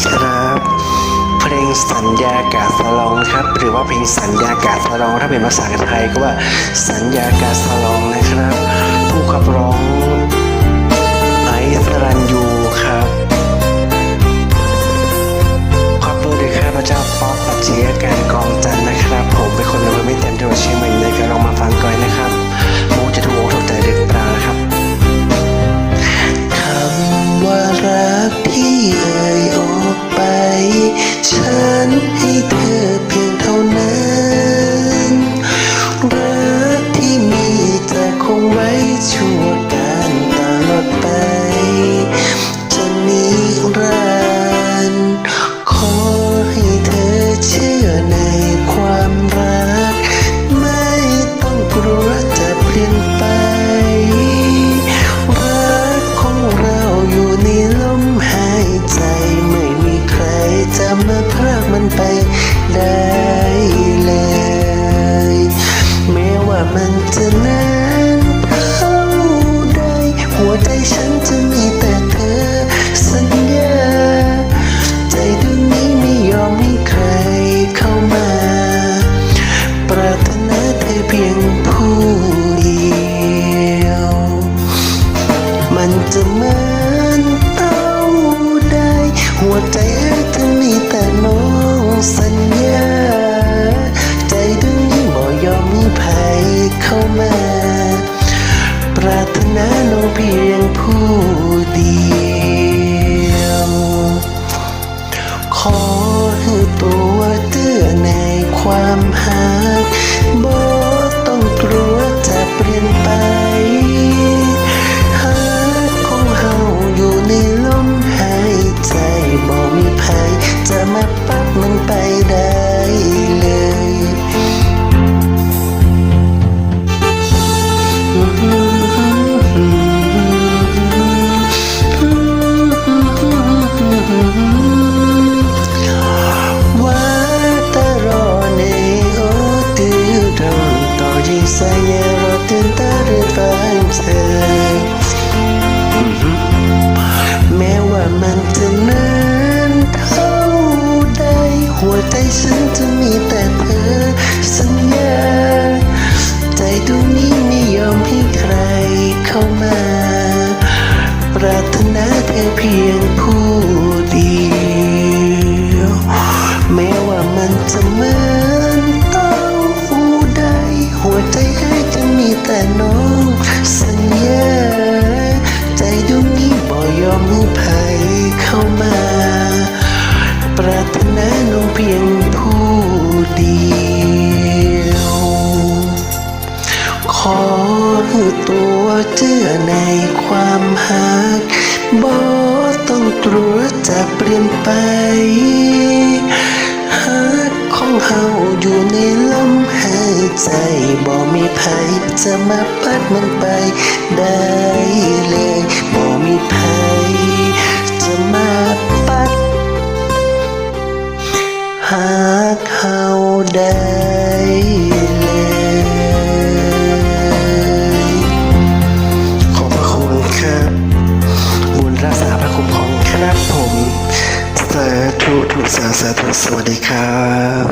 สครับ เพลงสัญญากาสลองครับ หรือว่าเพลงสัญญากาสลองถ้าเป็นภาษาไทยก็ว่าสัญญากาสลองนะครับ ผู้ขับร้องไอซ์รันยู วใจเธอมีแต่น้องสัญญาารถนาเธอเพียงผู้เดียว แม้ว่ามันจะเหมือนเต้าหู้ใด หัวใจไอ้จะมีแต่น้องสัญญา ใจดวงนี้บ่ยอมให้ใครเข้ามา ปรารถนาน้องเพียงผู้เดียว ขอตัวเจือในความหา บอต้องกลัวจะเปลี่ยนไปหากของเฮาอยู่ในลมหายใจบ่มีไผจะมาปัดมันไปได้เลยบ่มีไผจะมาปัดหากเฮาได้ สาธุสวัสดีครับ